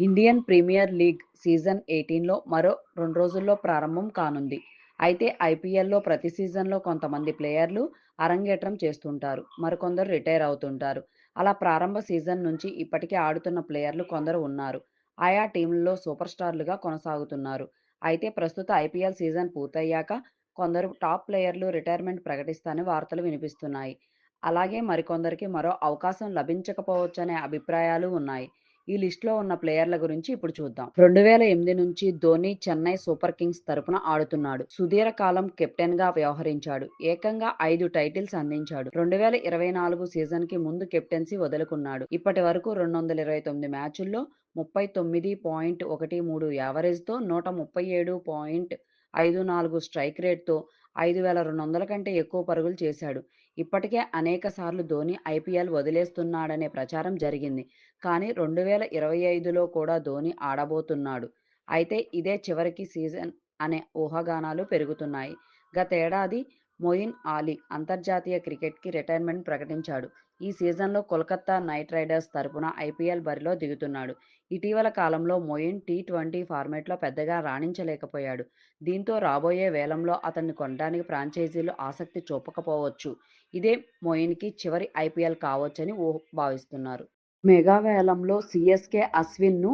Indian premier league season ఎయిటీన్లో మరో రెండు రోజుల్లో ప్రారంభం కానుంది. అయితే ఐపీఎల్లో ప్రతి సీజన్లో కొంతమంది ప్లేయర్లు అరంగేట్రం చేస్తుంటారు. మరికొందరు రిటైర్ అవుతుంటారు. అలా ప్రారంభ సీజన్ నుంచి ఇప్పటికే ఆడుతున్న ప్లేయర్లు కొందరు ఉన్నారు. ఆయా టీంలలో సూపర్ స్టార్లుగా కొనసాగుతున్నారు. అయితే ప్రస్తుత ఐపీఎల్ సీజన్ పూర్తయ్యాక కొందరు టాప్ ప్లేయర్లు రిటైర్మెంట్ ప్రకటిస్తారని వార్తలు వినిపిస్తున్నాయి. అలాగే మరికొందరికి మరో అవకాశం లభించకపోవచ్చనే అభిప్రాయాలు ఉన్నాయి. ఈ లిస్ట్లో ఉన్న ప్లేయర్ల గురించి ఇప్పుడు చూద్దాం. రెండు వేల ఎనిమిది నుంచి ధోని చెన్నై సూపర్ కింగ్స్ తరపున ఆడుతున్నాడు. సుదీర్ఘ కాలం కెప్టెన్గా వ్యవహరించాడు. ఏకంగా ఐదు టైటిల్స్ అందించాడు. రెండు వేల ఇరవై నాలుగు సీజన్కి ముందు కెప్టెన్సీ వదులుకున్నాడు. ఇప్పటి వరకు రెండు వందల ఇరవై తొమ్మిది మ్యాచుల్లో ముప్పై తొమ్మిది పాయింట్ ఒకటి మూడు యావరేజ్తో నూట ముప్పై ఏడు పాయింట్ ఐదు నాలుగు స్ట్రైక్ రేట్తో ఐదు వేల రెండు వందల కంటే ఎక్కువ పరుగులు చేశాడు. ఇప్పటికే అనేక సార్లు ధోని ఐపీఎల్ వదిలేస్తున్నాడనే ప్రచారం జరిగింది. కానీ రెండు వేల ఇరవై ఐదులో కూడా ధోని ఆడబోతున్నాడు. అయితే ఇదే చివరికి సీజన్ అనే ఊహాగానాలు పెరుగుతున్నాయి. గతేడాది మొయిన్ ఆలీ అంతర్జాతీయ క్రికెట్కి రిటైర్మెంట్ ప్రకటించాడు. ఈ సీజన్లో కోల్కతా నైట్ రైడర్స్ తరపున ఐపీఎల్ బరిలో దిగుతున్నాడు. ఇటీవల కాలంలో మొయిన్ టీ ట్వంటీ ఫార్మాట్లో పెద్దగా రాణించలేకపోయాడు. దీంతో రాబోయే వేలంలో అతన్ని కొనడానికి ఫ్రాంచైజీలు ఆసక్తి చూపకపోవచ్చు. ఇదే మొయిన్కి చివరి ఐపీఎల్ కావచ్చని భావిస్తున్నారు. మెగా వేలంలో సీఎస్కే అశ్విన్ను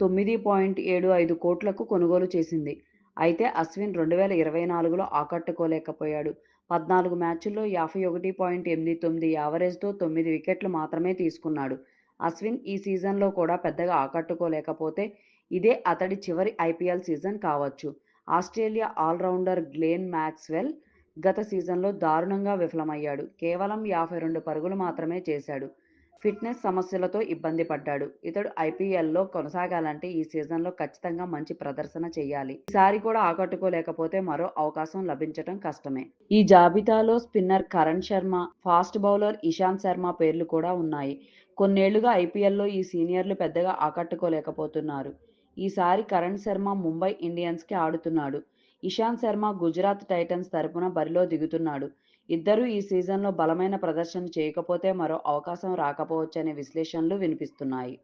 తొమ్మిది పాయింట్ ఏడు ఐదు కోట్లకు కొనుగోలు చేసింది. అయితే అశ్విన్ రెండు వేల ఇరవై నాలుగులో ఆకట్టుకోలేకపోయాడు. పద్నాలుగు మ్యాచ్ల్లో యాభై ఒకటి పాయింట్ ఎనిమిది తొమ్మిది యావరేజ్తో తొమ్మిది వికెట్లు మాత్రమే తీసుకున్నాడు. అశ్విన్ ఈ సీజన్లో కూడా పెద్దగా ఆకట్టుకోలేకపోతే ఇదే అతడి చివరి ఐపీఎల్ సీజన్ కావచ్చు. ఆస్ట్రేలియా ఆల్రౌండర్ గ్లేన్ మ్యాక్స్వెల్ గత సీజన్లో దారుణంగా విఫలమయ్యాడు. కేవలం యాభై రెండు పరుగులు మాత్రమే చేశాడు. ఫిట్నెస్ సమస్యలతో ఇబ్బంది పడ్డాడు. ఇతడు ఐపీఎల్లో కొనసాగాలంటే ఈ సీజన్లో ఖచ్చితంగా మంచి ప్రదర్శన చేయాలి. ఈసారి కూడా ఆకట్టుకోలేకపోతే మరో అవకాశం లభించడం కష్టమే. ఈ జాబితాలో spinner Karan Sharma, fast bowler Ishant Sharma పేర్లు కూడా ఉన్నాయి. కొన్నేళ్ళుగా ఐపీఎల్లో ఈ సీనియర్లు పెద్దగా ఆకట్టుకోలేకపోతున్నారు. ఈసారి కరణ్ శర్మ ముంబై ఇండియన్స్కి ఆడుతున్నాడు. ఇషాంత్ శర్మ గుజరాత్ టైటన్స్ తరఫున బరిలో దిగుతున్నాడు. ఇద్దరూ ఈ సీజన్లో బలమైన ప్రదర్శన చేయకపోతే మరో అవకాశం రాకపోవచ్చనే విశ్లేషణలు వినిపిస్తున్నాయి.